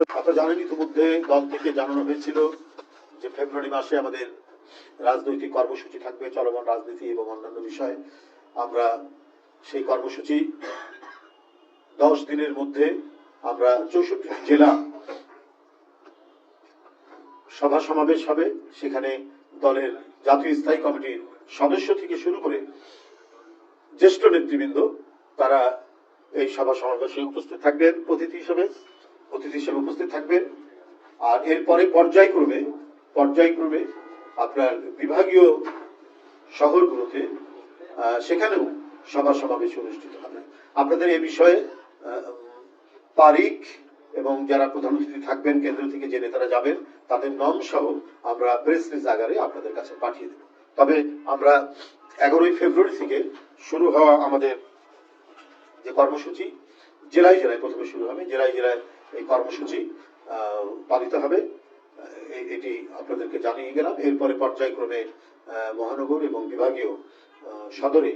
আপনারা জানেন ইতিমধ্যে দল থেকে জানানো হয়েছিল যে ফেব্রুয়ারি মাসে আমাদের রাজনৈতিক কর্মসূচি থাকবে, চলমান রাজনীতি এবং অন্যান্য বিষয়ে। আমরা সেই কর্মসূচি দশ দিনের মধ্যে আমরা চৌষট্টি জেলা সভা সমাবেশ হবে। সেখানে দলের জাতীয় স্থায়ী কমিটির সদস্য থেকে শুরু করে জ্যেষ্ঠ নেতৃবৃন্দ, তারা এই সভা সমাবেশে উপস্থিত থাকবেন, অতিথি হিসেবে। অতিথি হিসেবে উপস্থিত থাকবেন আর এরপরে পর্যায়ক্রমে পর্যায়ক্রমে আপনার বিভাগীয় শহরগুলোতে সেখানেও সভা সমাবেশ অনুষ্ঠিত হবে। আপনাদের এ বিষয়ে তারিখ এবং যারা প্রধান অতিথি থাকবেন, কেন্দ্র থেকে যে নেতারা যাবেন, তাদের নাম সহ আমরা প্রেস রিলিজ আকারে আপনাদের কাছে পাঠিয়ে দেব। তবে আমরা এগারোই ফেব্রুয়ারি থেকে শুরু হওয়া আমাদের যে কর্মসূচি, জেলায় জেলায় প্রথমে শুরু হবে। জেলায় জেলায় এই কর্মসূচি পালিত হবে। এটি আপনাদেরকে জানিয়ে গেলাম। এরপরে পর্যায়ক্রমে মহানগর এবং বিভাগীয় সদরে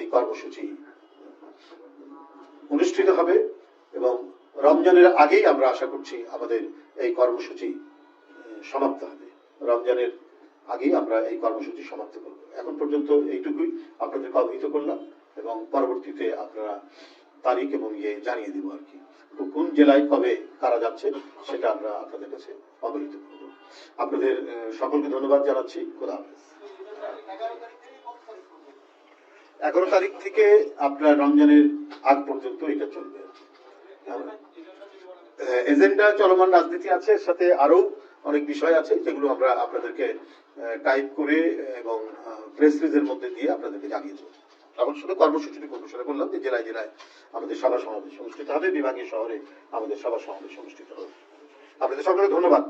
এই কর্মসূচি অনুষ্ঠিত হবে এবং রমজানের আগেই আমরা আশা করছি আমাদের এই কর্মসূচি সমাপ্ত হবে। রমজানের আগেই আমরা এই কর্মসূচি সমাপ্ত করব। এখন পর্যন্ত এইটুকুই আপনাদেরকে অবহিত করলাম এবং পরবর্তীতে আপনারা তারিখ এবং ইয়ে জানিয়ে দিব আর কি। জেলায় কবে কারা যাচ্ছে সেটা আমরা আপনাদের কাছে অবহিত করব আপনাদের সকলকে ধন্যবাদ জানাচ্ছি। খোদা এগারো তারিখ থেকে আপনার রমজানের আগ পর্যন্ত এটা চলবে। এজেন্ডা চলমান রাজনীতি আছে সাথে আরও অনেক বিষয় আছে, যেগুলো আমরা আপনাদেরকে টাইপ করে এবং প্রেস রিলিজের মধ্যে দিয়ে আপনাদেরকে জানিয়ে দেবো। এখন শুধু কর্মসূচিটি ঘোষণা করলাম যে জেলায় জেলায় আমাদের সভা সমাবেশ অনুষ্ঠিত হবে, বিভাগীয় শহরে আমাদের সভা সমাবেশ অনুষ্ঠিত হবে আপনাদের সকলে ধন্যবাদ।